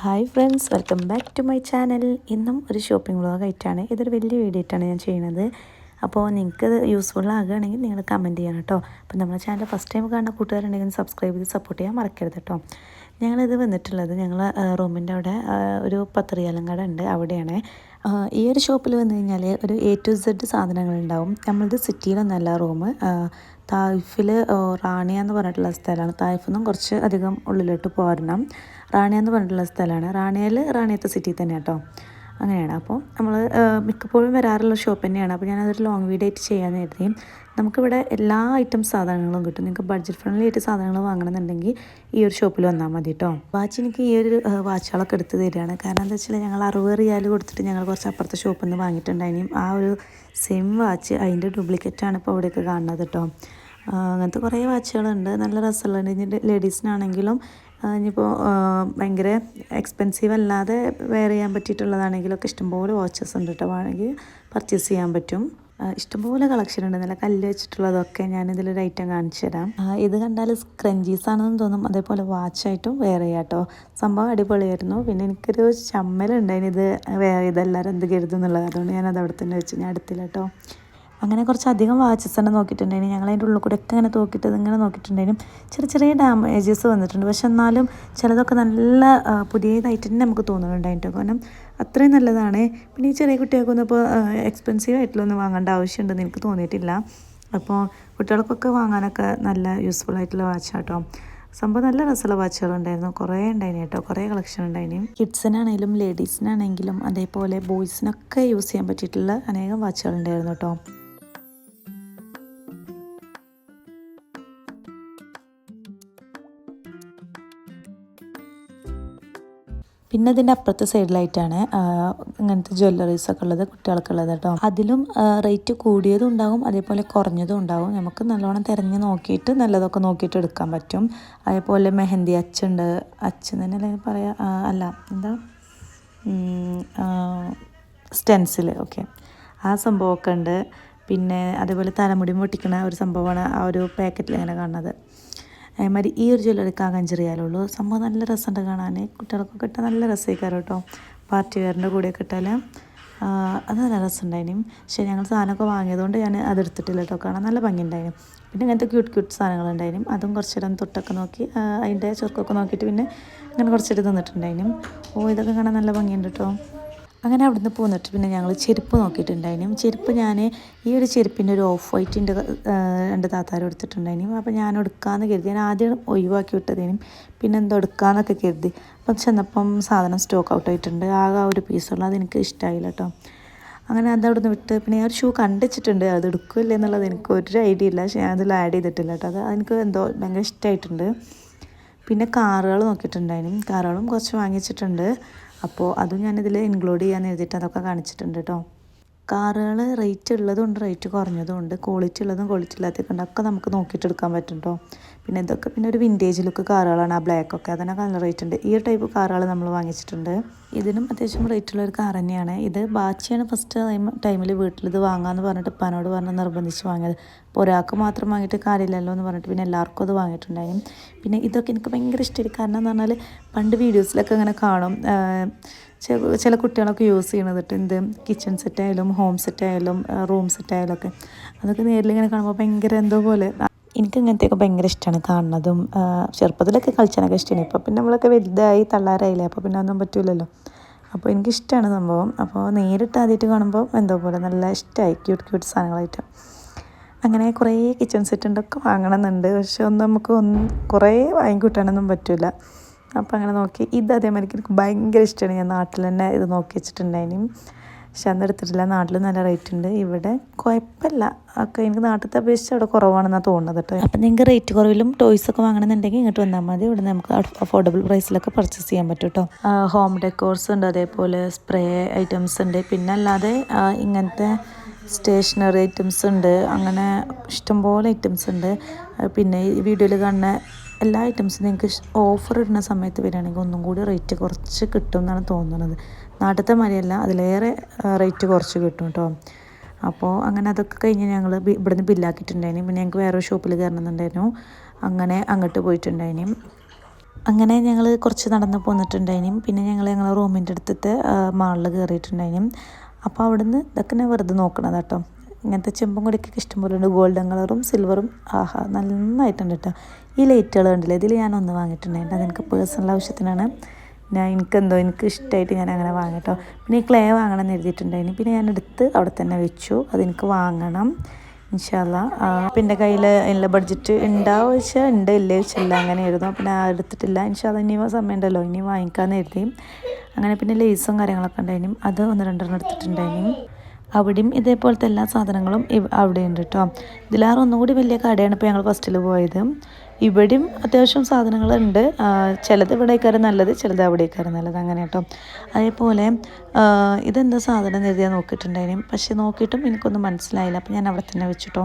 Hi friends welcome back to my channel ഇന്നും ഒരു shopping vlog ആയിട്ടാണ്. ഇതൊരു വലിയ വീഡിയോ ആയിട്ടാണ് ഞാൻ ചെയ്യുന്നത്. അപ്പോൾ നിങ്ങൾക്ക് യൂസ്ഫുൾ ആകുകയാണെങ്കിൽ നിങ്ങൾ കമന്റ് ചെയ്യണം കേട്ടോ അപ്പോൾ നമ്മുടെ ചാനൽ ഫസ്റ്റ് ടൈം കാണുന്ന കൂട്ടുകാരുണ്ടെങ്കിൽ സബ്സ്ക്രൈബ് ചെയ്ത് സപ്പോർട്ട് ചെയ്യാൻ മറക്കരുത് കേട്ടോ ഞങ്ങളിത് വന്നിട്ടുള്ളത് ഞങ്ങൾ റൂമിന്റെ അവിടെ ഒരു ഒരു പത്തറിയാലങ്കട ഉണ്ട്. അവിടെയാണ്. ഈ ഒരു ഷോപ്പിൽ വന്നു കഴിഞ്ഞാൽ ഒരു എ ടു സെഡ് സാധനങ്ങളുണ്ടാവും നമ്മളത് സിറ്റിയിലൊന്നല്ല റൂം തായ്ഫിൽ റാണിയ എന്ന് പറഞ്ഞിട്ടുള്ള സ്ഥലമാണ്. തായ്ഫിൽ നിന്നും കുറച്ച് അധികം ഉള്ളിലോട്ട് പോരണം. റാണിയ എന്ന് പറഞ്ഞിട്ടുള്ള സ്ഥലമാണ്. റാണിയയിൽ റാണിയത്തെ സിറ്റി തന്നെ കേട്ടോ അങ്ങനെയാണ് അപ്പോൾ നമ്മൾ മിക്കപ്പോഴും വരാറുള്ള ഷോപ്പ് തന്നെയാണ്. അപ്പോൾ ഞാനതൊരു ലോങ് വീഡിയോ ആയിട്ട് ചെയ്യാമെന്ന് കരുതി. നമുക്കിവിടെ എല്ലാ ഐറ്റം സാധനങ്ങളും കിട്ടും. നിങ്ങൾക്ക് ബഡ്ജറ്റ് ഫ്രണ്ട്ലി ആയിട്ട് സാധനങ്ങൾ വാങ്ങണമെന്നുണ്ടെങ്കിൽ ഈ ഒരു ഷോപ്പിൽ വന്നാൽ മതി കേട്ടോ വാച്ച് എനിക്ക് ഈ ഒരു വാച്ചുകളൊക്കെ എടുത്ത് തരികയാണ്. കാരണം എന്താ വെച്ചാൽ ഞങ്ങൾ അറുപത് റിയാൽ കൊടുത്തിട്ട് ഞങ്ങൾ കുറച്ച് അപ്പുറത്തെ ഷോപ്പിൽ നിന്ന് വാങ്ങിയിട്ടുണ്ടായിരുന്നു ആ ഒരു സെയിം വാച്ച് അതിന്റെ ഡ്യൂപ്ലിക്കേറ്റാണ് ഇപ്പോൾ ഇവിടെയൊക്കെ കാണുന്നത് കേട്ടോ അങ്ങനത്തെ കുറേ വാച്ചുകളുണ്ട് നല്ല രസമുള്ളത് ഇനി ലേഡീസിനാണെങ്കിലും ഇനിയിപ്പോൾ ഭയങ്കര എക്സ്പെൻസീവ് അല്ലാതെ വെയർ ചെയ്യാൻ പറ്റിയിട്ടുള്ളതാണെങ്കിലൊക്കെ ഇഷ്ടംപോലെ വാച്ചസ് ഉണ്ട് കേട്ടോ വേണമെങ്കിൽ പർച്ചേസ് ചെയ്യാൻ പറ്റും. ഇഷ്ടംപോലെ കളക്ഷൻ ഉണ്ട്. നല്ല കല്ല് വെച്ചിട്ടുള്ളതൊക്കെ ഞാനിതിലൊരു ഐറ്റം കാണിച്ചു തരാം. ഇത് കണ്ടാൽ സ്ക്രഞ്ചീസ് ആണെന്ന് തോന്നും. അതേപോലെ വാച്ചായിട്ടും വെയർ ചെയ്യാം കേട്ടോ സംഭവം അടിപൊളിയായിരുന്നു. പിന്നെ എനിക്കൊരു ചമ്മലുണ്ടായിന് ഇത് വെയർ ചെയ്ത് എന്ത് കരുതുന്നുള്ളത്. അതുകൊണ്ട് ഞാനത് അവിടെ തന്നെ വെച്ചു ഞാൻ അടുത്തില്ല കേട്ടോ അങ്ങനെ കുറച്ച് അധികം വാച്ചസ് തന്നെ നോക്കിയിട്ടുണ്ടായിരുന്നു. ഞങ്ങൾ അതിന്റെ ഉള്ളിൽ കൂടെ ഒക്കെ ഇങ്ങനെ നോക്കിയിട്ട് ഇങ്ങനെ നോക്കിയിട്ടുണ്ടായിരുന്നു. ചെറിയ ചെറിയ ഡാമേജസ് വന്നിട്ടുണ്ട്. പക്ഷെ എന്നാലും ചിലതൊക്കെ നല്ല പുതിയതായിട്ട് തന്നെ നമുക്ക് തോന്നുന്നുണ്ടായിട്ട് കാരണം അത്രയും നല്ലതാണ്. പിന്നെ ഈ ചെറിയ കുട്ടികൾക്കൊന്നും ഇപ്പോൾ എക്സ്പെൻസീവ് ആയിട്ടുള്ളൊന്നും വാങ്ങേണ്ട ആവശ്യമുണ്ടെന്ന് എനിക്ക് തോന്നിയിട്ടില്ല. അപ്പോൾ കുട്ടികൾക്കൊക്കെ വാങ്ങാനൊക്കെ നല്ല യൂസ്ഫുൾ ആയിട്ടുള്ള വാച്ചാട്ടോ സംഭവം നല്ല രസമുള്ള വാച്ചുകളുണ്ടായിരുന്നു കുറേ ഉണ്ടായിന് കേട്ടോ. കുറേ കളക്ഷൻ ഉണ്ടായിന്. കിഡ്സിനാണെങ്കിലും ലേഡീസിനാണെങ്കിലും അതേപോലെ ബോയ്സിനൊക്കെ യൂസ് ചെയ്യാൻ പറ്റിയിട്ടുള്ള അനേകം വാച്ചുകളുണ്ടായിരുന്നു കേട്ടോ. പിന്നെ ഇതിന്റെ അപ്പുറത്തെ സൈഡിലായിട്ടാണ് ഇങ്ങനത്തെ ജ്വല്ലറീസ് ഒക്കെ ഉള്ളത് കുട്ടികൾക്കുള്ളത് കേട്ടോ. അതിലും റേറ്റ് കൂടിയതും ഉണ്ടാകും അതേപോലെ കുറഞ്ഞതും ഉണ്ടാകും. നമുക്ക് നല്ലോണം തിരഞ്ഞ് നോക്കിയിട്ട് നല്ലതൊക്കെ നോക്കിയിട്ട് എടുക്കാൻ പറ്റും. അതേപോലെ മെഹന്തി അച്ചുണ്ട്. അച്ച് തന്നെ പറയാ പറയാം അല്ല എന്താ? സ്റ്റെൻസിൽ ഓക്കെ ആ സംഭവമൊക്കെ ഉണ്ട്. പിന്നെ അതേപോലെ തലമുടി പൊട്ടിക്കണ ഒരു സംഭവമാണ് ആ ഒരു പാക്കറ്റിൽ ഇങ്ങനെ കാണുന്നത്. അതേമാതിരി ഈ ഒരു ജ്വല്ലറി കാകഞ്ചെറിയാലുള്ളൂ സംഭവം നല്ല രസമുണ്ട് കാണാൻ കുട്ടികൾക്കൊക്കെ ഇട്ടാൽ നല്ല രസമായിക്കാറ് കേട്ടോ. പാർട്ടിക്കാരന്റെ കൂടെ ഇട്ടാൽ അത് നല്ല രസമുണ്ടായിനും. പക്ഷേ ഞങ്ങൾ സാധനമൊക്കെ വാങ്ങിയതുകൊണ്ട് ഞാൻ അതെടുത്തിട്ടില്ല കേട്ടോ. കാണാൻ നല്ല ഭംഗിയുണ്ടായിരുന്നു പിന്നെ ഇങ്ങനത്തെ ക്യൂട്ട് ക്യൂട്ട് സാധനങ്ങളുണ്ടായിരുന്നു അതും കുറച്ചിടം തൊട്ടൊക്കെ നോക്കി അതിന്റെ ചൊർക്കൊക്കെ നോക്കിയിട്ട് പിന്നെ അങ്ങനെ കുറച്ചിട്ട് തന്നിട്ടുണ്ടായിരുന്നു ഓ ഇതൊക്കെ കാണാൻ നല്ല ഭംഗിയുണ്ട് കേട്ടോ. അങ്ങനെ അവിടുന്ന് പോന്നിട്ട് പിന്നെ ഞങ്ങൾ ചെരുപ്പ് നോക്കിയിട്ടുണ്ടായിരുന്നു ചെരുപ്പ് ഞാൻ ഈ ഒരു ചെരുപ്പിന്റെ ഒരു ഓഫ് വൈറ്റിന്റെ രണ്ട് താത്താരം എടുത്തിട്ടുണ്ടായിരുന്നു അപ്പോൾ ഞാൻ എടുക്കാമെന്ന് കരുതി. ഞാൻ ആദ്യം ഒഴിവാക്കി വിട്ടതിനും. പിന്നെ എന്തോ എടുക്കാമെന്നൊക്കെ കരുതി. അപ്പം ചെന്നപ്പം സാധനം സ്റ്റോക്ക് ഔട്ട് ആയിട്ടുണ്ട്. ആകെ ഒരു പീസുള്ള അതെനിക്ക് ഇഷ്ടമായില്ല കേട്ടോ അങ്ങനെ അത് അവിടുന്ന് വിട്ട് പിന്നെ ഞാൻ ഒരു ഷൂ കണ്ടിച്ചിട്ടുണ്ട്. അത് എടുക്കില്ല എന്നുള്ളത് എനിക്ക് ഒരു ഐഡിയ ഇല്ല. പക്ഷേ ഞാൻ അതിൽ ആഡ് ചെയ്തിട്ടില്ല കേട്ടോ അത് എനിക്ക് എന്തോ ഭയങ്കര ഇഷ്ടമായിട്ടുണ്ട് പിന്നെ കാറുകൾ നോക്കിയിട്ടുണ്ടായിരുന്നു കാറുകളും കുറച്ച് വാങ്ങിച്ചിട്ടുണ്ട്. അപ്പോൾ അതും ഞാനിതിൽ ഇൻക്ലൂഡ് ചെയ്യാൻ എഴുതിയിട്ട് അതൊക്കെ കാണിച്ചിട്ടുണ്ട് കേട്ടോ കാറുകൾ റേറ്റ് ഉള്ളതും ഉണ്ട് റേറ്റ് കുറഞ്ഞതും ഉണ്ട് ക്വാളിറ്റി ഉള്ളതും ക്വാളിറ്റി ഇല്ലാത്തതൊക്കെ ഉണ്ട്. ഒക്കെ നമുക്ക് നോക്കിയിട്ട് എടുക്കാൻ പറ്റും കേട്ടോ പിന്നെ ഇതൊക്കെ പിന്നെ ഒരു വിന്റേജ് ലുക്ക് കാറുകളാണ്. ആ ബ്ലാക്ക് ഒക്കെ അതിനൊക്കെ നല്ല റേറ്റ് ഉണ്ട്. ഈ ടൈപ്പ് കാറുകൾ നമ്മൾ വാങ്ങിച്ചിട്ടുണ്ട്. ഇതിനും അത്യാവശ്യം റേറ്റ് ഉള്ള ഒരു കാർ തന്നെയാണ്. ഇത് ബാച്ചിയാണ് ഫസ്റ്റ് ടൈം ടൈമിൽ വീട്ടിൽ ഇത് വാങ്ങാമെന്ന് പറഞ്ഞിട്ട് ഉപ്പാനോട് പറഞ്ഞ് നിർബന്ധിച്ച് വാങ്ങിയത്. അപ്പോൾ ഒരാൾക്ക് മാത്രം വാങ്ങിയിട്ട് കാര്യമില്ലല്ലോ എന്ന് പറഞ്ഞിട്ട് പിന്നെ എല്ലാവർക്കും അത് വാങ്ങിയിട്ടുണ്ടായിരുന്നു പിന്നെ ഇതൊക്കെ എനിക്ക് ഭയങ്കര ഇഷ്ടമായി കാരണം എന്ന് പറഞ്ഞാൽ പണ്ട് വീഡിയോസിലൊക്കെ ഇങ്ങനെ കാണും. ചില കുട്ടികളൊക്കെ യൂസ് ചെയ്യണത് കേട്ടോ എന്ത്? കിച്ചൺ സെറ്റായാലും ഹോം സെറ്റായാലും റൂം സെറ്റായാലും ഒക്കെ അതൊക്കെ നേരിൽ ഇങ്ങനെ കാണുമ്പോൾ ഭയങ്കര എന്തോ പോലെ എനിക്ക് അങ്ങനത്തെയൊക്കെ ഭയങ്കര ഇഷ്ടമാണ് കാണുന്നതും ചെറുപ്പത്തിലൊക്കെ കളിച്ചാനൊക്കെ ഇഷ്ടമാണ് ഇപ്പോൾ പിന്നെ നമ്മളൊക്കെ വലുതായി തള്ളാറായില്ലേ അപ്പോൾ പിന്നെ ഒന്നും പറ്റില്ലല്ലോ അപ്പോൾ എനിക്കിഷ്ടമാണ് സംഭവം. അപ്പോൾ നേരിട്ട് ആദ്യമായിട്ട് കാണുമ്പോൾ എന്തോ പോലെ നല്ല ഇഷ്ടമായി ക്യൂട്ട് ക്യൂട്ട് സാധനങ്ങളായിട്ട്. അങ്ങനെ കുറേ കിച്ചൺ സെറ്റുണ്ടൊക്കെ വാങ്ങണമെന്നുണ്ട് പക്ഷെ ഒന്നും നമുക്ക് ഒന്ന് കുറേ വാങ്ങിക്കൂട്ടാനൊന്നും പറ്റില്ല അപ്പോൾ അങ്ങനെ നോക്കി. ഇത് അതേമാതിരി എനിക്ക് ഭയങ്കര ഇഷ്ടമാണ് ഞാൻ നാട്ടിൽ തന്നെ ഇത് നോക്കി വെച്ചിട്ടുണ്ടായിരുന്നു പക്ഷെ അന്ന് എടുത്തിട്ടില്ല നാട്ടിൽ നല്ല റേറ്റ് ഉണ്ട്. ഇവിടെ കുഴപ്പമില്ല. ഒക്കെ എനിക്ക് നാട്ടിലത്തെ അപേക്ഷിച്ച് അവിടെ കുറവാണെന്നാണ് തോന്നുന്നത് കേട്ടോ. അപ്പം നിങ്ങൾക്ക് റേറ്റ് കുറവിലും ടോയ്സ് ഒക്കെ വാങ്ങണമെന്നുണ്ടെങ്കിൽ ഇങ്ങോട്ട് വന്നാൽ മതി. ഇവിടെ നമുക്ക് അഫോർഡബിൾ പ്രൈസിലൊക്കെ പർച്ചേസ് ചെയ്യാൻ പറ്റും കേട്ടോ ഹോം ഡെക്കോർസ് ഉണ്ട്. അതേപോലെ സ്പ്രേ ഐറ്റംസ് ഉണ്ട്. പിന്നെ അല്ലാതെ ഇങ്ങനത്തെ സ്റ്റേഷനറി ഐറ്റംസ് ഉണ്ട്. അങ്ങനെ ഇഷ്ടംപോലെ ഐറ്റംസ് ഉണ്ട്. പിന്നെ ഈ വീഡിയോയിൽ കാണുന്ന എല്ലാ ഐറ്റംസും നിങ്ങൾക്ക് ഓഫർ ഇടുന്ന സമയത്ത് വരികയാണെങ്കിൽ ഒന്നും കൂടി റേറ്റ് കുറച്ച് കിട്ടും എന്നാണ് തോന്നുന്നത്. നാട്ടിലത്തെ മാതിരിയല്ല അതിലേറെ റേറ്റ് കുറച്ച് കിട്ടും കേട്ടോ അപ്പോൾ അങ്ങനെ അതൊക്കെ കഴിഞ്ഞ് ഞങ്ങൾ ഇവിടുന്ന് ബില്ലാക്കിയിട്ടുണ്ടായിന്. പിന്നെ ഞങ്ങൾക്ക് വേറെ ഷോപ്പിൽ കയറണമെന്നുണ്ടായിരുന്നു അങ്ങനെ അങ്ങോട്ട് പോയിട്ടുണ്ടായിന്. അങ്ങനെ ഞങ്ങൾ കുറച്ച് നടന്ന് പോന്നിട്ടുണ്ടായിനും. പിന്നെ ഞങ്ങൾ ഞങ്ങളെ റൂമിന്റെ അടുത്തത്തെ മാളിൽ കയറിയിട്ടുണ്ടായിനും അപ്പോൾ അവിടുന്ന് ഇതൊക്കെ ഞാൻ വെറുതെ നോക്കണത് കേട്ടോ ഇങ്ങനത്തെ ചെമ്പും കൂടിയൊക്കെ ഇഷ്ടംപോലെ ഉണ്ട്. ഗോൾഡൻ കളറും സിൽവറും ആഹാ നന്നായിട്ടുണ്ട് കേട്ടോ ഈ ലൈറ്റുകൾ കണ്ടില്ലേ? ഇതിൽ ഞാൻ ഒന്ന് വാങ്ങിയിട്ടുണ്ടായിരുന്നു അതെനിക്ക് പേഴ്സണൽ ആവശ്യത്തിനാണ്. ഞാൻ എനിക്കെന്തോ എനിക്ക് ഇഷ്ടമായിട്ട് ഞാൻ അങ്ങനെ വാങ്ങിട്ടോ. പിന്നെ ഈ ക്ലേ വാങ്ങണം എന്ന് എഴുതിയിട്ടുണ്ടായിരുന്നു. പിന്നെ ഞാൻ എടുത്ത് അവിടെ തന്നെ വെച്ചു. അതെനിക്ക് വാങ്ങണം. ഇൻഷാല്ല അപ്പം എന്റെ കയ്യിൽ എല്ലാ ബഡ്ജറ്റ് ഉണ്ടാവുക വെച്ചാൽ ഉണ്ട് ഇല്ലേ വെച്ചില്ല അങ്ങനെ എഴുതും പിന്നെ എടുത്തിട്ടില്ല. ഇൻഷാല്ല ഇനി സമയം ഉണ്ടല്ലോ. ഇനി വാങ്ങിക്കാമെന്ന് എഴുതി അങ്ങനെ പിന്നെ ലേസും കാര്യങ്ങളൊക്കെ ഉണ്ടായിരുന്നു. അത് ഒന്ന് രണ്ടെണ്ണം എടുത്തിട്ടുണ്ടായിരുന്നു. അവിടെയും ഇതേപോലത്തെ എല്ലാ സാധനങ്ങളും അവിടെ ഉണ്ട് കേട്ടോ ഇതിലാറ് ഒന്നുകൂടി വലിയ കടയാണ് ഇപ്പോൾ ഞങ്ങൾ ഫസ്റ്റിൽ പോയത്. ഇവിടെയും അത്യാവശ്യം സാധനങ്ങളുണ്ട്. ചിലത് ഇവിടേക്കാരും നല്ലത് ചിലത് അവിടേക്കാരും നല്ലത്. അങ്ങനെ കേട്ടോ. അതേപോലെ ഇതെന്താ സാധനം എഴുതിയാൽ നോക്കിയിട്ടുണ്ടായിരുന്നു പക്ഷേ നോക്കിയിട്ടും എനിക്കൊന്നും മനസ്സിലായില്ല. അപ്പോൾ ഞാൻ അവിടെ തന്നെ വെച്ചിട്ടോ.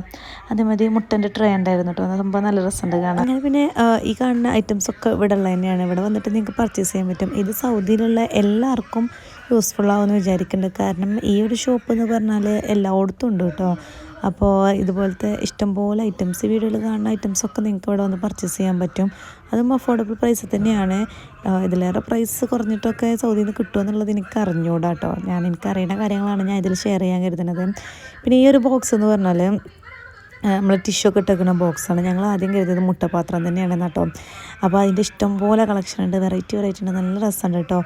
അതേമാതിരി മുട്ടന്റെ ട്രേ ഉണ്ടായിരുന്നു കേട്ടോ. സംഭവം നല്ല രസമുണ്ട് കാണാൻ. അങ്ങനെ പിന്നെ ഈ കാണുന്ന ഐറ്റംസ് ഒക്കെ ഇവിടെ ഉള്ളത് തന്നെയാണ്. ഇവിടെ വന്നിട്ട് നിങ്ങൾക്ക് പർച്ചേസ് ചെയ്യാൻ പറ്റും. ഇത് സൗദിയിലുള്ള എല്ലാവർക്കും യൂസ്ഫുൾ ആവുമെന്ന് വിചാരിക്കുന്നുണ്ട്. കാരണം ഈ ഒരു ഷോപ്പ് എന്ന് പറഞ്ഞാൽ എല്ലായിടത്തും ഉണ്ട് കേട്ടോ. അപ്പോൾ ഇതുപോലത്തെ ഇഷ്ടംപോലെ ഐറ്റംസ് വീഡിയോയിൽ കാണുന്ന ഐറ്റംസ് ഒക്കെ നിങ്ങൾക്ക് ഇവിടെ വന്ന് പർച്ചേസ് ചെയ്യാൻ പറ്റും. അതും അഫോർഡബിൾ പ്രൈസ് തന്നെയാണ്. ഇതിലേറെ പ്രൈസ് കുറഞ്ഞിട്ടൊക്കെ സൗദിയിൽ നിന്ന് കിട്ടുമെന്നുള്ളത് എനിക്ക് അറിഞ്ഞൂടാ കേട്ടോ ഞാൻ അറിയുന്ന കാര്യങ്ങളാണ് ഞാൻ ഇതിൽ ഷെയർ ചെയ്യാൻ കരുതുന്നത്. പിന്നെ ഈ ഒരു ബോക്സ് എന്ന് പറഞ്ഞാൽ നമ്മൾ ടിഷ്യൂ ഒക്കെ ഇട്ടേക്കുന്ന ബോക്സാണ് ഞങ്ങൾ ആദ്യം കരുതിയത് മുട്ടപാത്രം തന്നെയാണ് കേട്ടോ. അപ്പോൾ അതിന്റെ ഇഷ്ടംപോലെ കളക്ഷൻ ഉണ്ട്. വെറൈറ്റി വെറൈറ്റി ഉണ്ട്. നല്ല രസമുണ്ട് കേട്ടോ.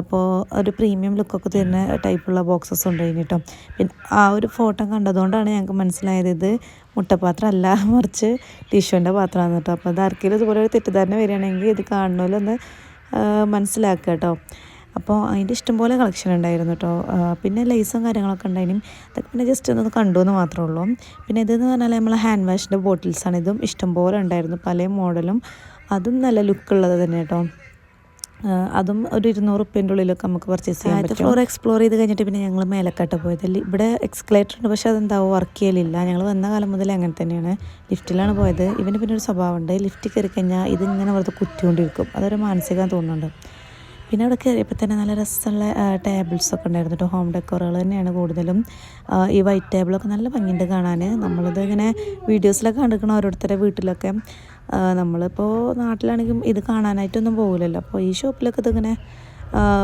അപ്പോൾ ഒരു പ്രീമിയം ലുക്കൊക്കെ തരുന്ന ടൈപ്പുള്ള ബോക്സസ് ഉണ്ട് കേട്ടോ. പിന്നെ ആ ഒരു ഫോട്ടോ കണ്ടതുകൊണ്ടാണ് ഞങ്ങൾക്ക് മനസ്സിലായത് ഇത് മുട്ടപാത്രം അല്ല മറിച്ച് ടിഷ്യൂന്റെ പാത്രമാണ് കേട്ടോ. അപ്പോൾ അത് ആർക്കെങ്കിലും ഇതുപോലെ ഒരു തെറ്റിദ്ധാരണ വരികയാണെങ്കിൽ ഇത് കാണണമല്ലോ മനസ്സിലാക്കുക കേട്ടോ. അപ്പോൾ അതിന്റെ ഇഷ്ടംപോലെ കളക്ഷൻ ഉണ്ടായിരുന്നു കേട്ടോ. പിന്നെ ലൈസും കാര്യങ്ങളൊക്കെ ഉണ്ടായിരുന്നു അതൊക്കെ പിന്നെ ജസ്റ്റ് ഒന്ന് കണ്ടു എന്ന് മാത്രമേ ഉള്ളൂ. പിന്നെ ഇതെന്ന് പറഞ്ഞാൽ നമ്മൾ ഹാൻഡ് വാഷിന്റെ ബോട്ടിൽസാണ് ഇതും ഇഷ്ടംപോലെ ഉണ്ടായിരുന്നു. പല മോഡലും. അതും നല്ല ലുക്കുള്ളത് തന്നെ കേട്ടോ. അതും ഒരു ഇരുന്നൂറ് റുപ്യന്റെ ഉള്ളിലൊക്കെ നമുക്ക് പർച്ചേസ് ചെയ്യാൻ പറ്റും. ഫ്ലോർ എക്സ്പ്ലോർ ചെയ്ത് കഴിഞ്ഞിട്ട് പിന്നെ ഞങ്ങൾ മേലക്കാട്ട് പോയത്. ഇവിടെ എക്സ്കലേറ്റർ ഉണ്ട്. പക്ഷേ അതെന്താവും വർക്ക് ചെയ്യലില്ല. ഞങ്ങൾ വന്ന കാലം മുതൽ അങ്ങനെ തന്നെയാണ്. ലിഫ്റ്റിലാണ് പോയത്. ഇവന് പിന്നെ ഒരു സ്വഭാവമുണ്ട് ലിഫ്റ്റ് കയറി കഴിഞ്ഞാൽ ഇതിങ്ങനെ വെറുതെ കുത്തിക്കൊണ്ടിരിക്കും. അതൊരു മാനസികം തോന്നുന്നുണ്ട്. പിന്നെ അവിടെ കയറിയപ്പോൾ തന്നെ നല്ല രസമുള്ള ടേബിൾസൊക്കെ ഉണ്ടായിരുന്നു കേട്ടോ ഹോം ഡെക്കോറുകൾ തന്നെയാണ് കൂടുതലും. ഈ വൈറ്റ് ടേബിളൊക്കെ നല്ല ഭംഗിയുണ്ട് കാണാൻ നമ്മളിത് ഇങ്ങനെ വീഡിയോസിലൊക്കെ കണ്ടിരിക്കണം ഓരോരുത്തരുടെ വീട്ടിലൊക്കെ. നമ്മളിപ്പോൾ നാട്ടിലാണെങ്കിലും ഇത് കാണാനായിട്ടൊന്നും പോകില്ലല്ലോ അപ്പോൾ ഈ ഷോപ്പിലൊക്കെ ഇതിങ്ങനെ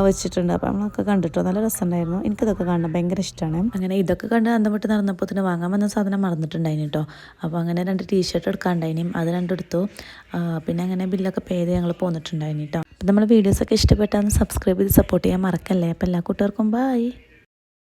വെച്ചിട്ടുണ്ട്. അപ്പോൾ നമ്മളൊക്കെ കണ്ടിട്ടോ? നല്ല രസമുണ്ടായിരുന്നു. എനിക്കിതൊക്കെ കാണാൻ ഭയങ്കര ഇഷ്ടമാണ്. അങ്ങനെ ഇതൊക്കെ കണ്ട് അന്തമിട്ട് നടന്നപ്പോൾ തന്നെ വാങ്ങാൻ വന്ന സാധനം മറന്നിട്ടുണ്ടായിന് കേട്ടോ. അപ്പോൾ അങ്ങനെ രണ്ട് ടീഷർട്ട് എടുക്കാണ്ടായിനും അത് രണ്ടെടുത്തു. പിന്നെ അങ്ങനെ ബില്ലൊക്കെ പേ ചെയ്ത് ഞങ്ങൾ പോന്നിട്ടുണ്ടായിരുന്നു കേട്ടോ. അപ്പോൾ നമ്മൾ വീഡിയോസൊക്കെ ഇഷ്ടപ്പെട്ടാൽ സബ്സ്ക്രൈബ് ചെയ്ത് സപ്പോർട്ട് ചെയ്യാൻ മറക്കല്ലേ? അപ്പോൾ എല്ലാ കൂട്ടുകാർക്കും ബായ്